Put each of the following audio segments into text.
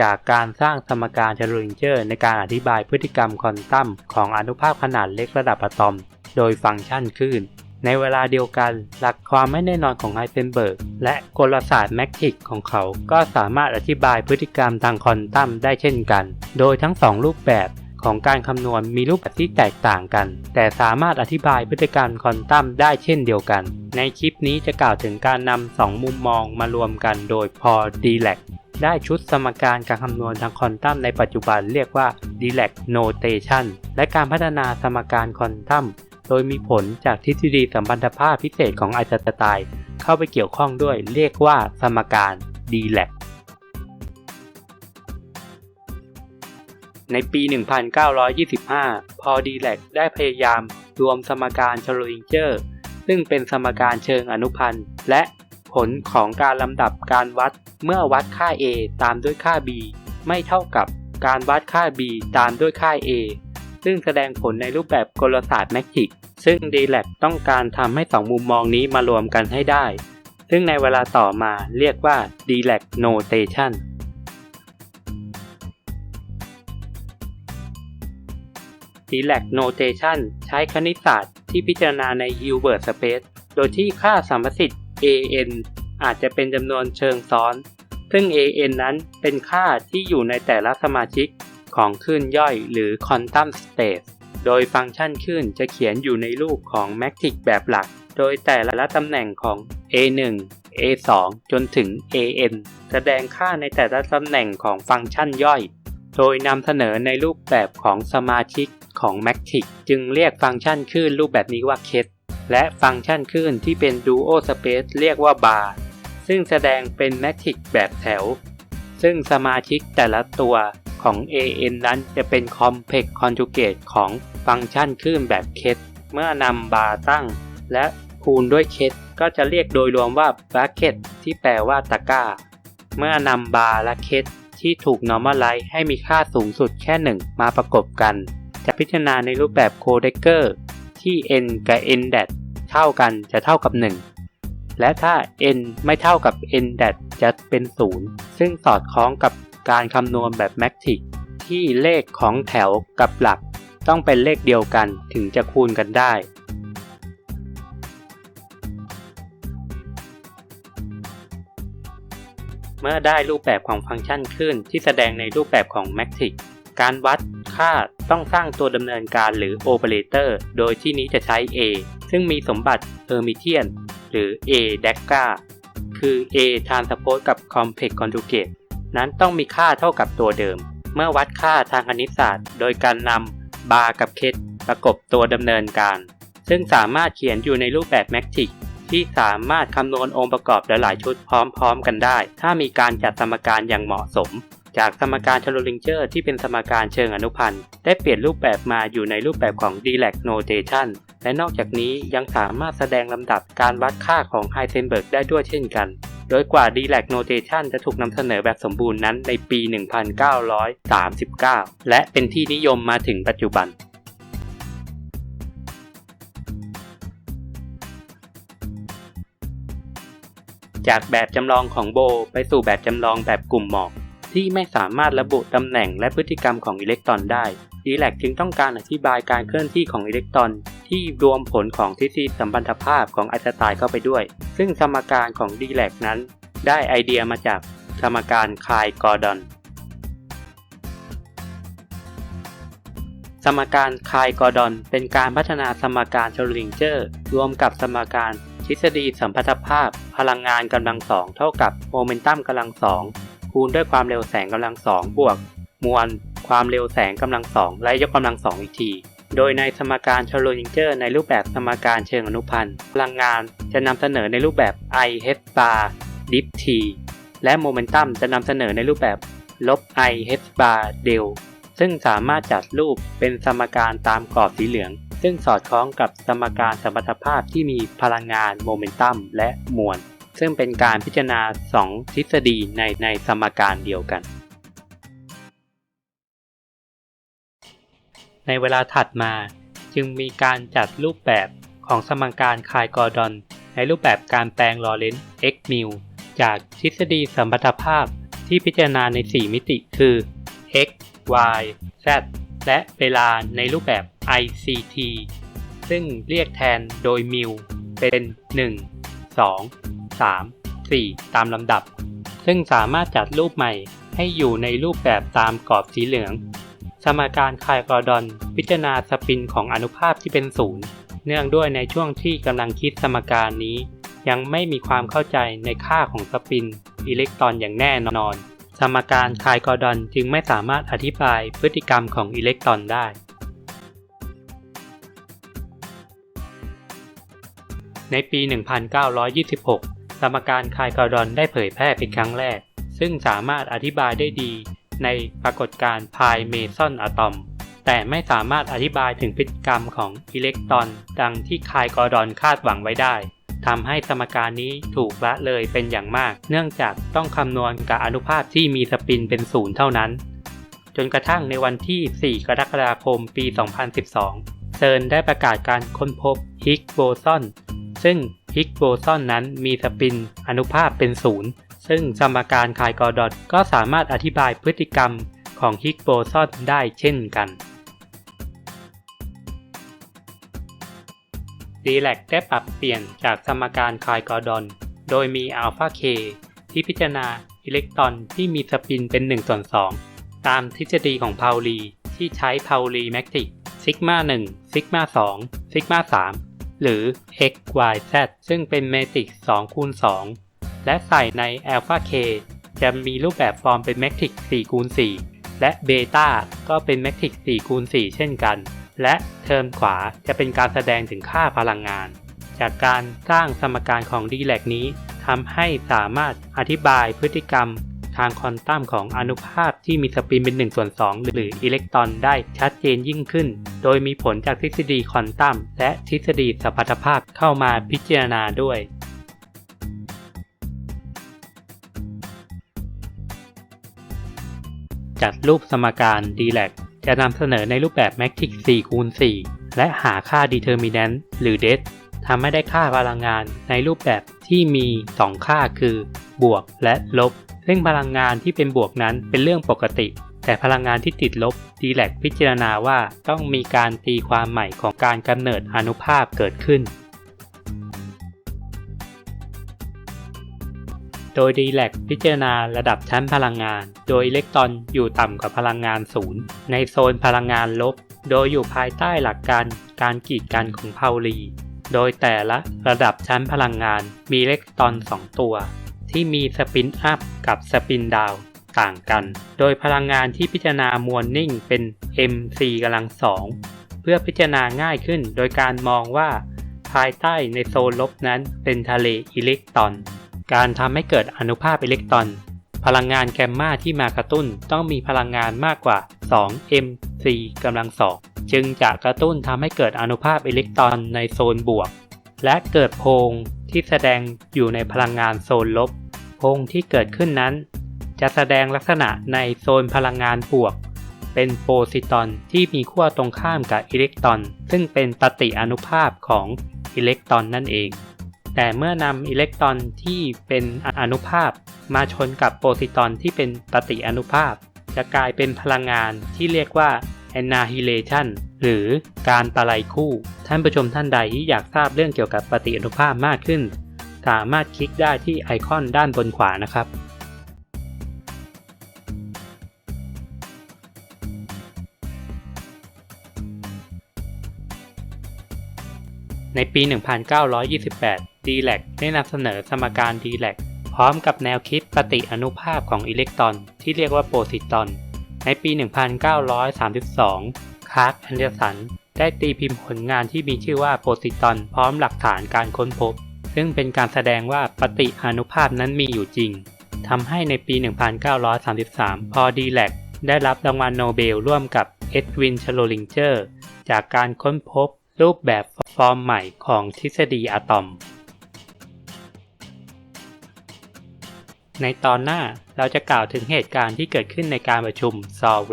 จากการสร้างสมการเชลลิงเจอร์ในการอธิบายพฤติกรรมควอนตัมของอนุภาคขนาดเล็กระดับอะตอม โดยฟังก์ชันคลื่น ในเวลาเดียวกันหลักความไม่แน่นอนของไฮเซนเบิร์กและกลศาสตร์แมกทิกของเขา ก็สามารถอธิบายพฤติกรรมทางควอนตัมได้เช่นกัน โดยทั้งสองรูปแบบ ของการคำนวณมีรูปแบบที่แตกต่างกัน แต่สามารถอธิบายพฤติกรรมควอนตัมได้เช่นเดียวกัน ในคลิปนี้จะกล่าวถึงการนำสองมุมมองมารวมกันโดยพอดีแลกได้ชุดสมการการคำนวณทางควอนตัมในปัจจุบันเรียกว่า Dirac Notation และการพัฒนาสมการควอนตัมโดยมีผลจากทฤษฎีสัมพันธภาพพิเศษของไอน์สไตน์เข้าไปเกี่ยวข้องด้วยเรียกว่าสมการ Dirac ในปี 1925 พอดีแลกได้พยายามรวมสมการชโรดิงเจอร์ ซึ่งเป็นสมการเชิงอนุพันธ์ และผลของการลำดับการวัดเมื่อวัดค่า a ตามด้วยค่า b ไม่เท่ากับการวัดค่า b ตามด้วยค่า a ซึ่งแสดงผลในรูปแบบกลศาสตร์แมกทิกซึ่ง d l a b ต้องการทำให้สองมุมมองนี้มารวมกันให้ได้ ซึ่งในเวลาต่อมาเรียกว่า d l a b Notation c Notation ใช้คณิตศาสตร์ที่พิจารณาใน Hilbert Space โดยที่ค่าสัมประสิทธิ์ an อาจจะเป็นจำนวนเชิงซ้อน ซึ่ง an นั้นเป็นค่าที่อยู่ในแต่ละสมาชิกของคลื่นย่อยหรือ Quantum State โดยฟังก์ชันคลื่นจะเขียนอยู่ในรูปของแมกทิกแบบหลัก โดยแต่ละตำแหน่งของ a1 a2 จนถึง an แสดงค่าในแต่ละตำแหน่งของฟังก์ชันย่อย โดยนำเสนอในรูปแบบของสมาชิก ของแมกทิกจึงเรียกฟังก์ชันคลื่นรูปแบบนี้ว่าเคสและฟังก์ชันคลื่นที่เป็น Duo Space เรียกว่าบาร์ซึ่งแสดงเป็นแมทริกแบบแถว ซึ่งสมาชิกแต่ละตัวของ AN นั้นจะเป็น Complex Conjugate ของฟังก์ชันคลื่นแบบเคสเมื่อนำบาร์ตั้ง และคูณด้วยเคสก็จะเรียกโดยรวมว่า bracket ที่แปลว่าตะกร้า เมื่อนำบาร์และเคสที่ถูก normalize ให้มีค่าสูงสุดแค่1มาประกบกัน จะพิจารณาในรูปแบบ Codecker ที่ n กับ n d a t เท่ากันจะเท่ากับ 1 และถ้า n ไม่เท่ากับ n d a t จะเป็น 0 ซึ่งสอดคล้องกับการคำนวณแบบแมกทิกที่เลขของแถวกับหลักต้องเป็นเลขเดียวกันถึงจะคูณกันได้เมื่อได้รูปแบบของฟังก์ชันคลื่นที่แสดงในรูปแบบของแมกทิกการวัด ค่าต้องสร้างตัวดำเนินการหรือโอเปอเรเตอร์โดยที่นี้จะใช้ A ซึ่งมีสมบัติ Hermitian หรือ A d a c a คือ A transpose กับ complex conjugate นั้นต้องมีค่าเท่ากับตัวเดิม เมื่อวัดค่าทางคณิตศาสตร์ โดยการนำบาร์กับเคสประกบตัวดำเนินการ ซึ่งสามารถเขียนอยู่ในรูปแบบแมกทิกที่สามารถคำนวณองค์ประกอบหลายๆชุดพร้อม ๆ กันได้ ถ้ามีการจัดสมการอย่างเหมาะสม จากสมการชโลลิงเจอร์ที่เป็นสมการเชิงอนุพันธ์ ได้เปลี่ยนรูปแบบมาอยู่ในรูปแบบของ Dirac Notation และนอกจากนี้ยังสามารถแสดงลำดับการวัดค่าของไฮเซนเบิร์กได้ด้วยเช่นกัน โดยกว่า Dirac Notation จะถูกนำเสนอแบบสมบูรณ์นั้นในปี 1939 และเป็นที่นิยมมาถึงปัจจุบันจากแบบจำลองของโบ ไปสู่แบบจำลองแบบกลุ่มหมอก ที่ไม่สามารถระบุตำแหน่งและพฤติกรรมของอิเล็กตรอนได้ดีแลกจึงต้องการอธิบายการเคลื่อนที่ของอิเล็กตรอน ที่รวมผลของทฤษฎีสัมพันธภาพของไอน์สไตน์เข้าไปด้วย ซึ่งสมการของดีแลกนั้น ได้ไอเดียมาจากสมการคายกอร์ดอน สมการคายกอร์ดอน เป็นการพัฒนาสมการชโรลิงเจอร์ รวมกับสมการทฤษฎีสัมพัทธภาพ พลังงานกำลังสองเท่ากับโมเมนตัมกำลังสอง คูณด้วยความเร็วแสงกำลังสองบวก มวล ความเร็วแสงกำลังสองและยกกำลังสองอีกที โดยในสมการชโรลิงเจอร์ในรูปแบบสมการเชิงอนุพันธ์พลังงานจะนำเสนอในรูปแบบ I h bar dip t และโมเมนตัมจะนำเสนอในรูปแบบลบ I h bar del ซึ่งสามารถจัดรูปเป็นสมการตามกรอบสีเหลือง ซึ่งสอดคล้องกับสมการสมรรถภาพที่มีพลังงานโมเมนตัมและมวล ซึ่งเป็นการพิจารณา 2 ทฤษฎีในในสมการเดียวกัน ในเวลาถัดมาจึงมีการจัดรูปแบบของสมการคายกอร์ดอน ในรูปแบบการแปลงลอเรนซ์ x m u จากทฤษฎีสมพัทธภาพที่พิจารณาใน 4 มิติคือ x y z และเวลาในรูปแบบ ICT ซึ่งเรียกแทนโดยมิวเป็น 1 2 3 4 ตามลำดับ ซึ่งสามารถจัดรูปใหม่ให้อยู่ในรูปแบบตามกรอบสีเหลือง สมการคายกอร์ดอนพิจารณาสปินของอนุภาคที่เป็นศูนย์เนื่องด้วยในช่วงที่กำลังคิดสมการนี้ ยังไม่มีความเข้าใจในค่าของสปินอิเล็กตรอนอย่างแน่นอน สมการคายกอร์ดอนจึงไม่สามารถอธิบายพฤติกรรมของอิเล็กตรอนได้ในปี 1926 สมการคายกอร์ดอนได้เผยแพร่เป็นครั้งแรก ซึ่งสามารถอธิบายได้ดีในปรากฏการณ์พายเมซอนอะตอม แต่ไม่สามารถอธิบายถึงพฤติกรรมของอิเล็กตรอน ดังที่คายกอร์ดอนคาดหวังไว้ได้ทำให้สมการนี้ถูกละเลยเป็นอย่างมาก เนื่องจากต้องคำนวณกับอนุภาคที่มีสปินเป็นศูนย์เท่านั้น จนกระทั่งในวันที่ 4 กรกฎาคมปี 2012 เซิร์นได้ประกาศการค้นพบฮิกโบซอน ซึ่ง ฮิกโบซอนนั้นมีสปินอนุภาคเป็นศูนย์ซึ่งสมการคายกอร์ดอนก็สามารถอธิบายพฤติกรรมของฮิกโบซอนได้เช่นกันดีแลกได้ปรับเปลี่ยนจากสมการคายกอร์ดอน โดยมีอัลฟาเคที่พิจารณาอิเล็กตรอนที่มีสปินเป็น1ส่วน2ตามทฤษฎีของพาวลีที่ใช้พาวลีแมกติกซิกมา1ซิกมา2ซิกมา3 หรือ x y z ซึ่งเป็นเมตริก2คูณ2และใส่ใน alpha k จะมีรูปแบบฟอร์มเป็นแมทริก4คูณ4และเบต้าก็เป็นแมทริก4คูณ4เช่นกัน และเทอมขวาจะเป็นการแสดงถึงค่าพลังงาน จากการสร้างสมการของดีแลกนี้ทำให้สามารถอธิบายพฤติกรรม ทางควอนตัมของอนุภาคที่มีสปินเป็น1ส่วน2หรืออิเล็กตรอนได้ชัดเจนยิ่งขึ้น โดยมีผลจากทฤษฎีควอนตัมและทฤษฎีสัมพัทธภาพเข้ามาพิจารณาด้วยจัดรูปสมการ d ีแลกจะนำเสนอในรูปแบบแมทริก4คูณ4และหาค่า determinant หรือ det ทำให้ได้ค่าพลังงานในรูปแบบที่มี 2 ค่าคือ บวกและลบ ซึ่งพลังงานที่เป็นบวกนั้นเป็นเรื่องปกติ แต่พลังงานที่ติดลบดีแลกพิจารณาว่าต้องมีการตีความใหม่ของการกำเนิดอนุภาคเกิดขึ้น โดยดีแลกพิจารณาระดับชั้นพลังงาน โดยอิเล็กตรอนอยู่ต่ำกว่าพลังงานศูนย์ในโซนพลังงานลบ โดยอยู่ภายใต้หลักการการกีดกันของพาวลี โดยแต่ละระดับชั้นพลังงานมีอิเล็กตรอน 2 ตัว ที่มีสปินอัพกับสปินดาวต่างกัน โดยพลังงานที่พิจารณามวลนิ่งเป็น mc กำลังสองเพื่อพิจารณาง่ายขึ้นโดยการมองว่า ภายใต้ในโซนลบนั้นเป็นทะเลอิเล็กตรอน การทำให้เกิดอนุภาคอิเล็กตรอน พลังงานแกมมาที่มากระตุ้นต้องมีพลังงานมากกว่า 2 mc กำลังสองจึงจะกระตุ้นทำให้เกิดอนุภาคอิเล็กตรอนในโซนบวก และเกิดโพงที่แสดงอยู่ในพลังงานโซนลบ พงที่เกิดขึ้นนั้น จะแสดงลักษณะในโซนพลังงานบวก เป็นโปซิตอนที่มีขั้วตรงข้ามกับอิเล็กตรอน ซึ่งเป็นปฏิอนุภาคของอิเล็กตรอนนั่นเอง แต่เมื่อนำอิเล็กตรอนที่เป็นอนุภาคมาชนกับโปซิตอนที่เป็นปฏิอนุภาคจะกลายเป็นพลังงานที่เรียกว่า annihilation หรือการตะไลคู่ ท่านผู้ชมท่านใดที่อยากทราบเรื่องเกี่ยวกับปฏิอนุภาคมากขึ้น สามารถคลิกได้ที่ไอคอนด้านบนขวานะครับ ในปี 1928 d ีแลกได้นำเสนอสมการ d ีแลกพร้อมกับแนวคิดปฏิอนุภาคของอิเล็กตรอน ที่เรียกว่าโปซิตอน ในปี 1932 คาร์กแอนเดอร์สันได้ตีพิมพ์ผลงานที่มีชื่อว่าโปซิตอน พร้อมหลักฐานการค้นพบ ซึ่งเป็นการแสดงว่าปฏิอนุภาคนั้นมีอยู่จริงทำให้ในปี 1933 พอดีแลกได้รับรางวัลโนเบลร่วมกับเอ็ดวินชโลลิงเจอร์ จากการค้นพบรูปแบบฟอร์มใหม่ของทฤษฎีอะตอม ในตอนหน้าเราจะกล่าวถึงเหตุการณ์ที่เกิดขึ้นในการประชุมซอเว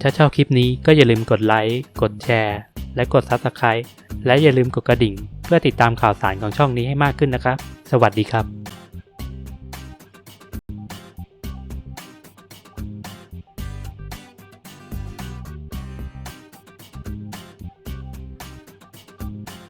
ถ้าชอบคลิปนี้ก็อย่าลืมกดไลค์ กดแชร์ และกด Subscribe และอย่าลืมกดกระดิ่ง เพื่อติดตามข่าวสารของช่องนี้ให้มากขึ้นนะครับ สวัสดีครับ